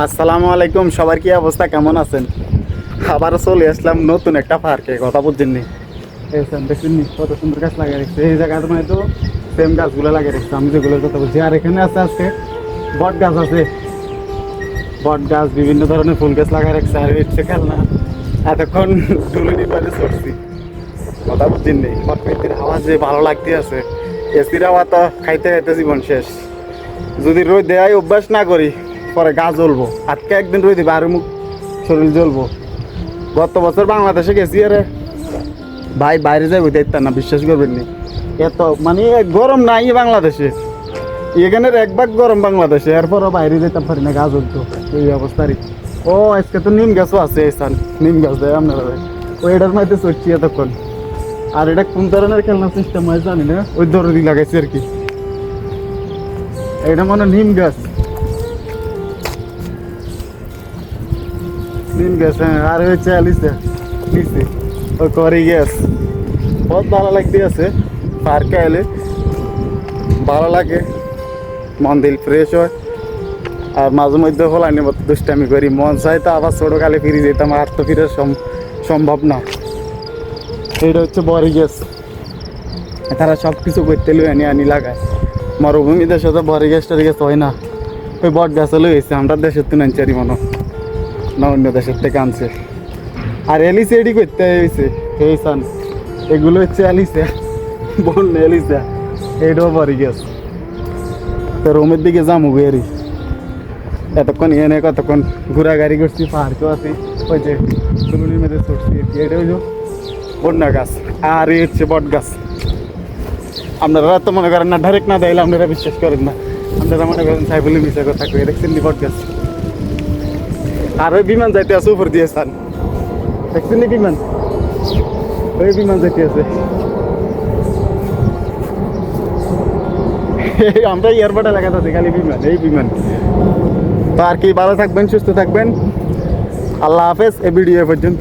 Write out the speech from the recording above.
আসসালামু আলাইকুম, সবার কি অবস্থা? কেমন আছেন? আবার চলে আসলাম নতুন একটা পার্কে, কথা বলছেন নি এসেন দেখছেন নি কত সুন্দর গাছ লাগিয়ে রেখেছে। এই জায়গাতে মানে তো সেম গাছগুলো লাগিয়ে রেখেছে। আমি যেগুলোর কথা বলছি, আর এখানে আছে আজকে বট গাছ আছে। বট গাছ, বিভিন্ন ধরনের ফুল গাছ লাগিয়ে রেখেছে, আর হচ্ছে খেলনা। এতক্ষণ টুলুনি পারে চড়ছি। কথা বুঝছেন নি প্রকৃতির হাওয়া যে ভালো লাগতে আছে। এসির হাওয়া তো খাইতে খাইতে জীবন শেষ। যদি রোদ দেয়, অভ্যাস না করি পরে গা জ্বলবো। আজকে একদিন রোদ দিবে আর মুখ, শরীর জ্বলবো। গত বছর বাংলাদেশে গেছি আরে। ভাই, বাইরে যাই দেখতাম না, বিশ্বাস করবেন নি। এত মানে গরম নাই বাংলাদেশে। এখানে এক ভাগ গরম বাংলাদেশে, এরপরও বাইরে যেতাম পারি না, গা জ্বলতো। এই অবস্থারই ও, আজকে তো নিম গাছও আছে, এই নিম গাছ দেয় আপনারা ওই এটার মধ্যে চড়ছি এতক্ষণ। আর এটা কোন ধরনের খেলনা সিস্টেম হয় জানি না, ওই দরদি লাগাইছে আর কি। এটা মনে নিম গাছ। নিম গাছ, আর হচ্ছে আলিসে ওই করি গ্যাস বহুত ভালো লাগতে আছে, পার্কে এলে ভালো লাগে মন দিল ফ্রেশ হয়। আর মাঝে মধ্যে হলানি মতো দুষ্টামি করি। মন চাই তো আবার ছোটো কালে ফিরে যেতাম, আর তো ফিরে সম- সম্ভব না। এটা হচ্ছে বড়ি গ্যাস তারা সব কিছু করতে লই আনি আনি লাগায়। মরুভূমি দেশে তো বড়ি গ্যাস টরি গ্যাস হয় না। ওই বট গাছ লইছে আমরা দেশের তো নাঞ্চারি মনে। না অন্য দেশের থেকে আনছে। আর এলিসে এডি করতে হয়েছে। এই সান এগুলো হচ্ছে এলিসে। বন এলিসা। এইটাও বড়ি গ্যাস তো রোমের দিকে যামু বেরি। এতক্ষণ এনে কতক্ষণ ঘোরাঘুরি করছি পাহাড়কেও আছি। ওই যে চুলুনির মধ্যে ছুটছি। এটা হইল গাছ। আর এই হচ্ছে বট গাছ। আপনারা তো মনে করেন না, ডাইরেক্ট না দিলে আপনারা বিশ্বাস করেন না। আপনারা মনে করেন সাইফুলি মিশে কথা কই দেখছেন বট গাছ। আর ওই বিমান যাইতে আছে উপর দিয়ে স্থান দেখছেন বিমান? ওই বিমান যাইতে আছে। আমরা এয়ারপোর্ট লাগাতে আছি, খালি বিমান, এই বিমান। তো আর কি, ভালো থাকবেন, সুস্থ থাকবেন। আল্লাহ হাফেজ, এই ভিডিও পর্যন্ত